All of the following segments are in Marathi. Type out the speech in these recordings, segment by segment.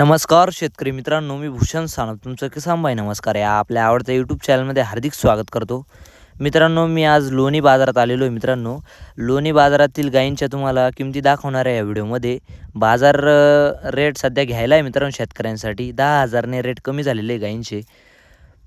नमस्कार शेतकरी मित्रांनो मी भूषण सानप. तुमचं किसान भाई नमस्कार. या आपल्या आवडत्या यूट्यूब चॅनलमध्ये हार्दिक स्वागत करतो. मित्रांनो मी आज लोणी बाजारात आलेलो आहे मित्रांनो. लोणी बाजारातील गायींच्या तुम्हाला किमती दाखवणार आहे या व्हिडिओमध्ये. बाजार रेट सध्या घ्यायला आहे मित्रांनो शेतकऱ्यांसाठी. दहा हजारने रेट कमी झालेले आहे गायींचे.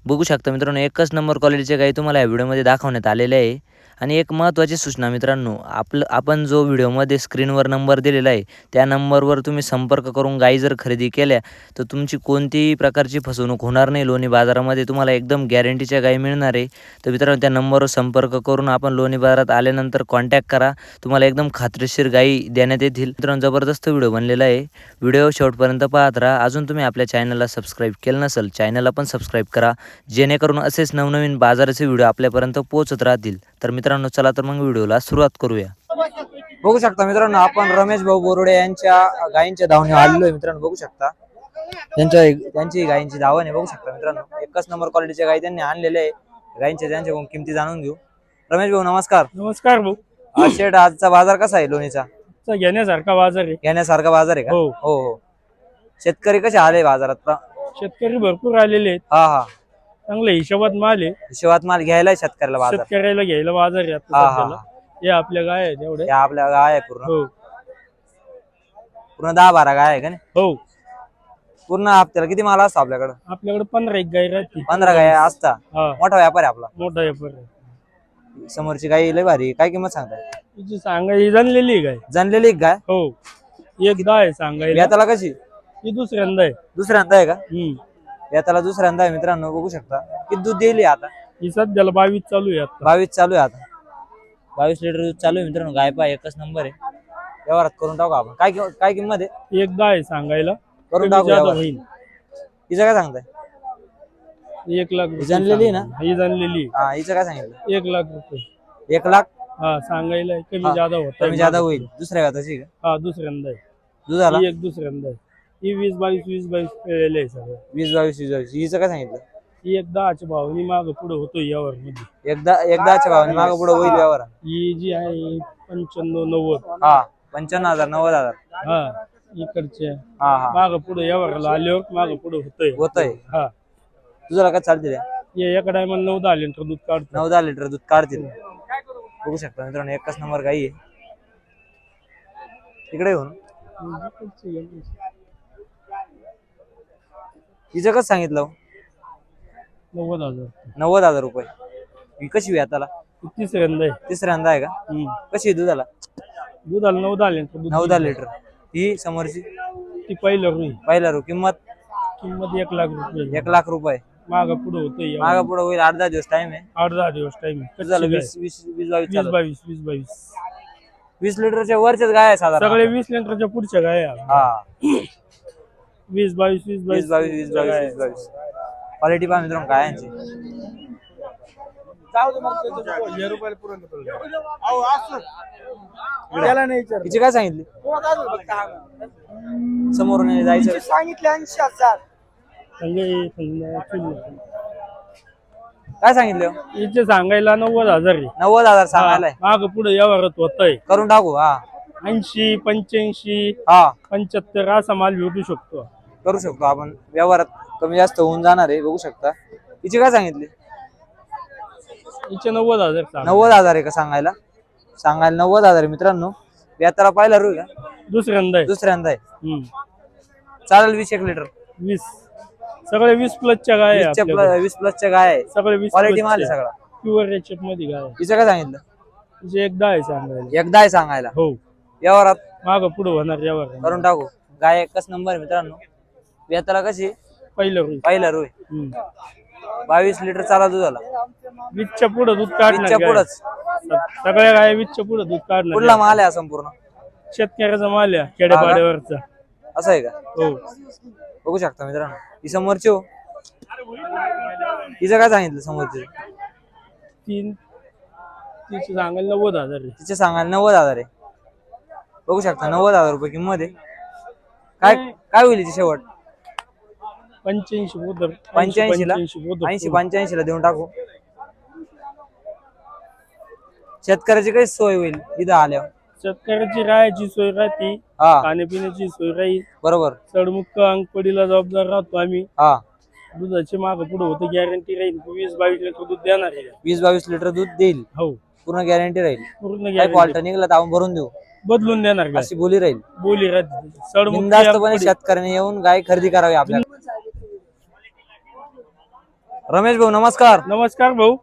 बघू शकता मित्रांनो एकच नंबर क्वालिटीचे गाई तुम्हाला या व्हिडिओमध्ये दाखवण्यात आलेले आहे. आणि एक महत्त्वाची सूचना मित्रांनो आपलं आपण जो व्हिडिओमध्ये स्क्रीनवर नंबर दिलेला आहे त्या नंबरवर तुम्ही संपर्क करून गाई जर खरेदी केल्या तर तुमची कोणतीही प्रकारची फसवणूक होणार नाही. लोणी बाजारामध्ये तुम्हाला एकदम गॅरंटीच्या गाई मिळणार आहे. तर मित्रांनो त्या नंबरवर संपर्क करून आपण लोणी बाजारात आल्यानंतर कॉन्टॅक्ट करा. तुम्हाला एकदम खात्रीशीर गाई देण्यात येतील. मित्रांनो जबरदस्त व्हिडिओ बनलेला आहे. व्हिडिओ शेवटपर्यंत पाहत राहा. अजून तुम्ही आपल्या चॅनलला सबस्क्राईब केलं नसेल चॅनलला पण सबस्क्राईब करा. जेणेकरून असेच नवनवीन बाजाराचे व्हिडिओ आपल्यापर्यंत पोहोचत राहतील. तर मित्रांनो चला तर मग व्हिडिओला सुरुवात करूया. बघू शकता मित्रांनो आपण रमेश भाऊ बोरोडे यांच्या गायींच्या धावणे आलेलो आहे मित्रांनो बघू शकता. त्यांच्या त्यांची गायींची धावण आहे बघू शकता मित्रांनो. एकच नंबर क्वालिटीच्या गायी त्यांनी आणलेले आहे. गायींच्या त्यांच्याकडून किमती जाणून घेऊ. रमेश भाऊ नमस्कार. नमस्कार भाऊ. आज शेठ आजचा बाजार कसा आहे लोणीचा? चा घेण्यासारखा बाजार आहे. घेण्यासारखा बाजार आहे का? हो. हो हो. शेतकरी कसे आले बाजारात? शेतकरी भरपूर आलेले आहेत. हा हा. चांगल्या हिशोबात माल आहे. हिशोबात माल घ्यायला शेतकऱ्याला बाजार. शेतकऱ्याला घ्यायला बाजार आहे आता हा हा सध्याला. हे. आपल्या गाय आहेत एवढे. या आपल्या गाय आहे पूर्ण. हो. पूर्ण दहा बारा गाय आहे का नाही? हो. पूर्ण हप्त्याला किती माल असतो आपल्याकडे? आपल्याकडे पंधरा एक गाय राहते पंधरा गाय असता. हा. मोठा व्यापार आहे आपला. मोठा व्यापार आहे. समोरची गाय लय भारी आहे. काय किंमत सांगताय? तिची सांगायची जाणलेली आहे गाय. जनलेली एक गाय? हो. एकदा आहे सांगायला. याताला कशी? ही दुसऱ्यांदा आहे. दुसऱ्यांदा आहे का? हम्म. याताला दुसऱ्यांदा आहे मित्रांनो बघू शकता. किती दूध दिली आता. ही सध्याला बावीस चालू आहे आता. बावीस चालू आहे आता. बावीस लिटर दूध चालू आहे मित्रांनो गाय पा एकच नंबर आहे. व्यवहारात करून टाकू आपण. काय काय किंमत आहे? एकदा आहे सांगायला. करून कमी टाकू जादा व्यवहार. होईल. हिचं काय सांगताय? एक लाख रुपये जाणलेली आहे ना? ही जाणलेली हा हिचं काय सांगितलं? आहे. एक लाख रुपये. एक लाख? हा सांगायला आहे. कमी हा, जादा होत कमी जादा होईल. दुसऱ्या व्याताची का? हा दुसऱ्यांदा आहे. दुधाला? ही एक दुसऱ्यांदा आहे. ही वीस बावीस वीस बावीस पेळलेले आहे सगळं. वीस बावीस वीस बावीस. हिचं काय सांगितलं? ही एक दहाच्या भावनी माग पुढे होतो यावर मध्ये एकदा एकदाच्या भावाने मागं पुढे होईल व्यवहार ही जी आहे ही पंच्याण्णव नव्वद. हा पंच्याण्णव हजार नव्वद हजार. हा इकडचे हा हा. माग पुढे यावरला आल्यावर माग पुढे होतोय. होतंय. हा. तुझ्याला काय चालते हे एका टायमाला नऊ दहा लिटर दूध काढतो नऊ दहा लिटर दूध काढतील. बघू शकता मित्रांनो एकच नंबर गाई आहे. तिकडे येऊन. तिचं कसं सांगितलं? हो? नव्वद हजार नव्वद हजार रुपये. ही कशी व्याताला ही तिसऱ्यांदा आहे? तिसऱ्यांदा आहे का? हम्म. कशी आहे दुधाला? दुधाला नऊ दहा लिटर. दूध नऊ दहा लिटर. ही समोरची? ती पहिलं रुई. पहिला रू किंमत? किंमत एक लाख रुपये. एक लाख रुपये. माग पुढे यावर. मागा पुढे होईल आठ दहा दिवस टाइम आहे. आठ दहा दिवस टाइम दुधाला वीस वीस वीस बावीस वीस चालू बावीस वीस बावीस. वीस लिटरच्या वरच्याच गाय आहे साधारण. सगळे वीस लिटरच्या पुढच्या गाय आहे. हा. वीस बावीस वीस वीस बावीस वीस बावीस वीस बावीस. क्वालिटी पहा मित्रांनो गायांची तिची काय सांगितली? समोरून जायचं. सगळे समजा काय सांगितलं? हिचे सांगायला नव्वद हजार आहे. नव्वद हजार सांगायलाय माग पुढे यावरच होतय. करून टाकू हा. ऐंशी पंच्याऐंशी हा. पंच्याहत्तर असा माल भेटू शकतो. करू शकतो. आपण व्यवहारात कमी जास्त होऊन जाणार आहे बघू शकता. तिची काय सांगितली? हिचे नव्वद हजार सांग. नव्वद हजार आहे का सांगायला? सांगायला नव्वद हजार आहे मित्रांनो. व्याताला पाहिला रू का? दुसऱ्यांदा आहे. दुसऱ्यांदा आहे. हम्म. चालेल वीस एक लिटर. वीस. सगळे वीस प्लसच्या गाय आहे वीसच्या आपल्याकडे. प्ल- वीस प्लसच्या गाय आहे सगळे वीस क्वालिटी माल आहे सगळा. प्युअर रेचपमध्ये गाय आहे. तिचं काय सांगितलं? हिचे एकदा आहे सांगायला. एकदा आहे सांगायला. हो. व्यवहारात माग पुढे होणार यावर करून टाकू. गाय एकच नंबर आहे मित्रांनो. व्याताला कशी? पहिलं रुई. पाहिला रू हम्म. बावीस लिटर चाला दुधाला वीसच्या पुढे दूध काढणार वीसच्या गाय. पुढंच. स- सगळ्या गाय वीसच्या पुढे दूध काढणार कुठला माल आहे हा संपूर्ण शेतकऱ्याचा माल आहे खेड्यापाड्यावरचा. असं आहे का? हो. बघू शकता मित्रांनो. ही समोरची हो. तिचं काय सांगितलं समोरची? तीन तिचे सांगायला नव्वद हजार आहे. तिचे सांगायला नव्वद हजार आहे. बघू शकता नव्वद हजार रुपये किंमत आहे. काय काय होईल हिची शेवट? पंच्याऐंशी बोधर पंच्याऐंशी ला बोधर ऐंशी पंच्याऐंशी ला देऊन टाकू. शेतकऱ्याची काही सोय होईल इथं आल्यावर. शेतकऱ्याची राहायची सोय राहते हा. खाण्यापिण्याची सोय राहील. बरोबर. चढमुक्त अंगपडीला जबाबदार राहतो आम्ही. हा. दुधाची माग पुढे होतं गॅरंटी राहील. वीस बावीस लिटर दूध देणार आहे. वीस बावीस लिटर दूध देईल. हो. पूर्ण गॅरंटी राहील. पूर्ण फॉल्ट निघाला तर आपण भरून देऊ. बदलून देणार गाय अशी बोली राहील. बोली राहते चढमुक्त बिनधास्तपणे अंगपडी. शेतकऱ्याने येऊन गाय खरेदी करावी आपल्याला. रमेश भाऊ नमस्कार. नमस्कार भाऊ.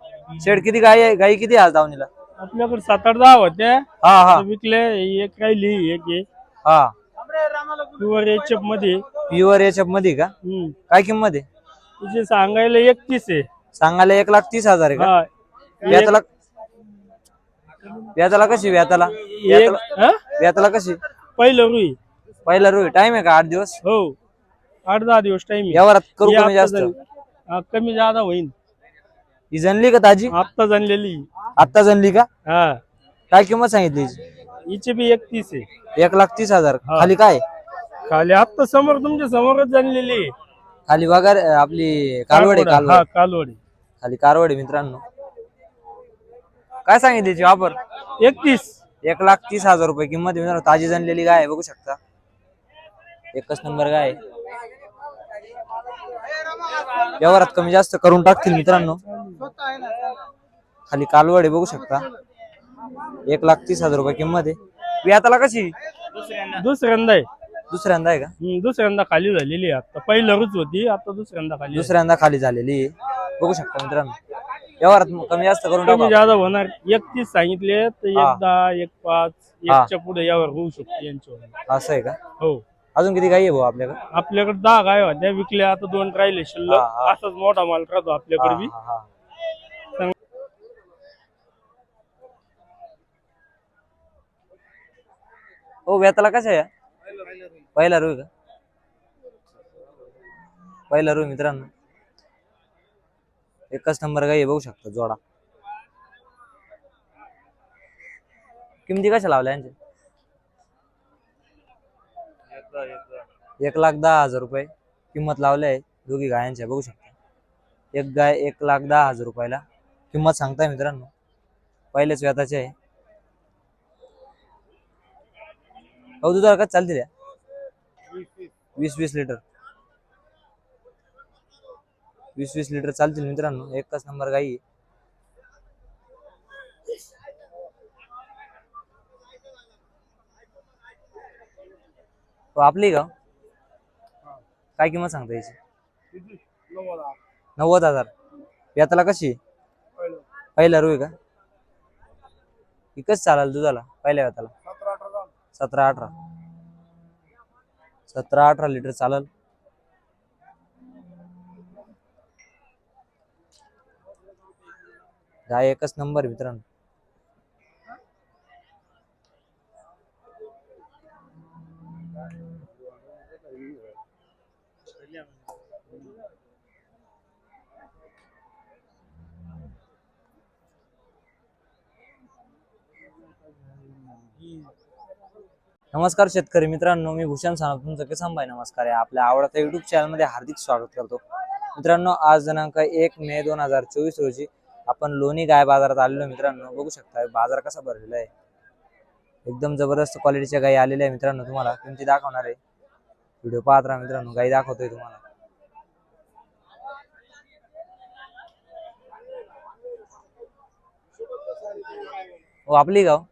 शेड किती गाय आहे? गाई किती आहे आज दावणीला? आपल्याकडे सात आठ दहा होत्या. हा हा. विकले एक राहिली एक हा. प्युअर एचएफमध्ये. प्युअर याच्या मध्ये का? हम्म. काय किंमत आहे? तिचे सांगायला एकतीस आहे. सांगायला एक लाख तीस हजार आहे का? हा. व्याताला व्याताला कशी? व्याताला एक व्याताला हा? व्याताला कशी? पहिलं रुई. पहिला रोई. टाइम आहे का? आठ दिवस? हो. आठ दहा दिवस टाइम यावर करू कमी जास्त. कमी जादा होईल ही जनली का ताजी? आत्ता जाणलेली. आत्ता जनली का? हा. काय किंमत सांगितली हिची? हिचे बी एकतीस आहे. एक लाख तीस हजार. हा. खाली काय? खाली आत्ता समोर तुमच्या समोरच जाणलेली आहे. खाली वगैरे आपली कालवड आहे कालवड, हा खाली कारवड आहे मित्रांनो. काय सांगितली हिची वापर? एकतीस. एक लाख तीस हजार रुपये किंमत आहे मित्रांनो. ताजी जनलेली गाय आहे बघू शकता. एकच नंबर गाय आहे. व्यवहारात कमी जास्त करून टाकतील मित्रांनो. खाली कालवड बघू शकता. एक लाख तीस हजार रुपये किंमत आहे. व्याताला कशी? दुसऱ्यांदा आहे. दुसऱ्यांदा आहे का? हम्म, दुसऱ्यांदा खाली झालेली आहे. आता पहिलं रुच होती आता दुसऱ्यांदा खाली आहे. दुसऱ्यांदा खाली झालेली आहे. बघू शकता मित्रांनो. व्यवहारात कमी जास्त करून टाकू कमी जादा होणार. एकतीस सांगितले तर हा. एक दहा एक पाच हा. एकच्या पुढे यावर होऊ शकतो यांच्यावर. असं आहे का? हो. अजून किती गाई आहे भाऊ आपल्याकडे? आपल्याकडे दहा गाय होत्या विकल्या आता दोन राहिले शिल्लक. हा. असाच मोठा माल राहतो आपल्याकडे बी. हा, हा, हा. हो व्याताला कसं आहे पहिला रू का? पहिला रू मित्रांनो. एकच नंबर गाई आहे, बघू शकता जोडा. किमती कशा लावल्या यांच्या? एक लाख दहा हजार रुपये किंमत लावली आहे. दोघी गायांच्या बघू शकता. एक गाय एक लाख दहा हजार रुपयाला किंमत सांगताय मित्रांनो. पहिलेच व्याताचे आहे. अहो दुधाला का चालतील या वीस वीस लिटर. वीस वीस लिटर चालतील मित्रांनो. एकच नंबर गाई आहे. हो, आपली का? काय किंमत सांगता याची? नव्वद हजार. यातला कशी? आहे? पहिला रुई का? इकच चालाल दुधाला पहिल्या व्याताला सतरा अठरा. सतरा अठरा लिटर चालेल. गाय एकच नंबर मित्रांनो. नमस्कार शेतकरी मित्रांनो मी भूषण सानप. तुमचं किसान भाई नमस्कार. आहे आपल्या आवडत्या युट्यूब चॅनलमध्ये हार्दिक स्वागत करतो. मित्रांनो आज दिनांक एक मे दोन हजार चोवीस रोजी आपण लोणी गाय बाजारात आलेलो मित्रांनो. बघू शकता बाजार कसा भरलेला आहे. एकदम जबरदस्त क्वालिटीच्या गायी आलेल्या आहे मित्रांनो तुम्हाला. किमती दाखवणार आहे. व्हिडिओ पाहत राहा मित्रांनो. गाई दाखवतोय तुम्हाला. हो आपली गाव?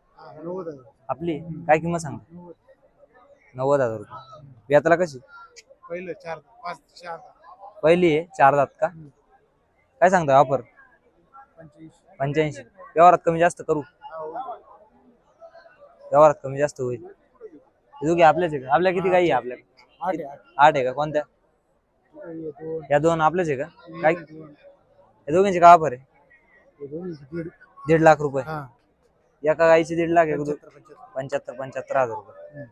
आपली? काय किंमत सांग? नव्वद हजार रुपये. व्याताला कशी? पहिलं चार पाच चार पहिली आहे चार दात का? काय सांगता ऑफर पंच्याऐंशी. व्यवहारात कमी जास्त करू? व्यवहारात कमी जास्त होईल. दोघे आपल्याच आहे का आपल्या किती गाई आहे आपल्या? आठ आहे, आठ. आठ आहे का? कोणत्या? हे दोन या दोन आपल्याच आहे का? काय? हे. या दोघींचे का ऑफर आहे? दोन, हे दीड. दीड लाख रुपये. हा. एका गाईचे दीड लाख आहे पंच्याहत्तर, पंच्याहत्तर. पंच्याहत्तर पंच्याहत्तर हजार रुपये.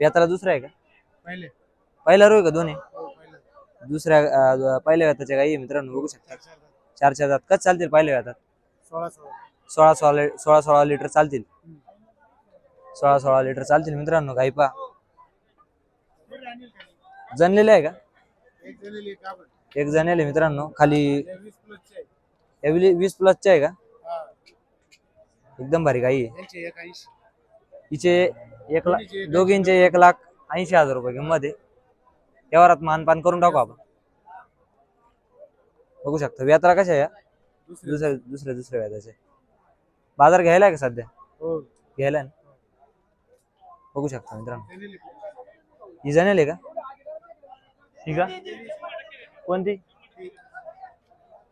व्याताला दुसरा आहे का? पहिले. पहिला रो आहे का दोन्ही? हो, पहिलं. दुसऱ्या अं, पहिल्या व्याताच्या गाई आहे मित्रांनो बघू शकता. चार, चार. चार चार दात कच चालतील पहिल्या व्यातात सोळा सोळा. सोळा सोळा सोळा लिटर चालतील. सोळा सोळा लिटर चालतील मित्रांनो गाई पा जनलेले आहे का एक जणीला एक आपण. एक जणेले मित्रांनो खाली वीस प्लसचे आहे. एवली वीस प्लसचे आहे का. एकदम भारी ऐंशी हिचे एक लाख दोघींचे एक लाख ऐंशी हजार रुपये किंमत आहे व्यवहारात मानपान करून टाकू आपण बघू शकतो व्यात्रा कशा आहे या? दुसरे दुसऱ्या दुसऱ्या दुसऱ्या व्याजाचे बाजार घ्यायला आहे का सध्या हो घ्यायला ना बघू शकता मित्रांनो. ही जाणेल आहे का? ही का कोणती?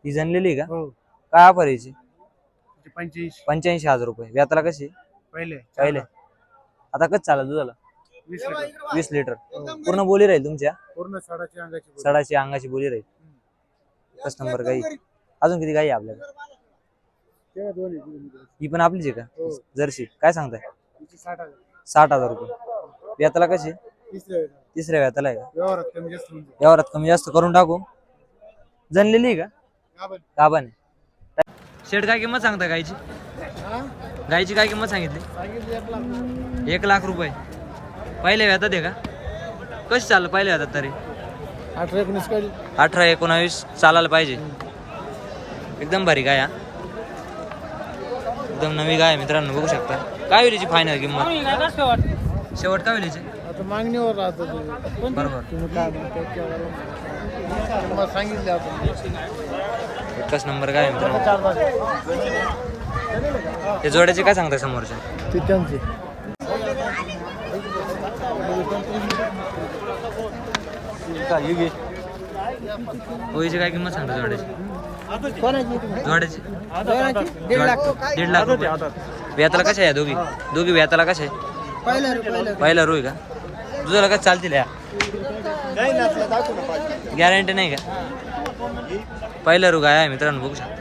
ही जाणलेली आहे का? हो. काय ऑफर याची? त्याचे पंच्याऐंशी. हजार रुपये. व्याताला कशी पहिले. पहिले. आता कसं चालेल दुधाला? वीस लिटर. वीस लिटर. पूर्ण बोली राहील तुमच्या? पूर्ण साडाची अंगाची बोली. सडाची अंगाची बोली राहील. एकच नंबर गाई. अजून किती गाई आहे आपल्याला तेव्हा दोन आहे. किलोमीटर. ही पण आपलीच आहे हो. का जर्सी. काय सांगताय? तिची साठ हजार. साठ हजार रुपये. व्याताला कशी? तिसऱ्या वेळेला. तिसऱ्या व्याताला आहे का? व्यवहारात कमी जास्त होऊन जाईल. व्यवहारात कमी जास्त करून टाकू. जनलेली आहे का. गाबाने शेड काय किंमत सांगता गायची हा? गायची काय किंमत सांगितली? सांगितलं एक लाख. एक लाख रुपये. पहिले व्यातात आहे का? कशी चाललं पहिले व्यातात तरी? अठरा एकोणीस काढली. अठरा एकोणावीस चालायला पाहिजे. एकदम भारी गाय हा. एकदम नवी गाय आहे मित्रांनो बघू शकता. काय होईल याची फायनल किंमत शेवट काय होईल याची आता मागणीवर राहतो ते. बरोबर. तुम्ही काय म्हणताय केव्हा तुम्हाला सांगितले आपण एकच नंबर काय मित्रांनो? ते जोड्याचे काय सांगताय समोरच्या ते त्यांचे. होळीची काय किंमत सांगता जोड्याची? जोड्याची? दीड लाख. दीड लाख रुपये. व्याताला कशा या दोघी? दोघी व्याताला कशा आहे? पहिलं पहिलं पहिला रोय का? दुधाला काय चालतील या? गॅरंटी नाही का? पहिला रू गाय आहे मित्रांनो बघू शकता.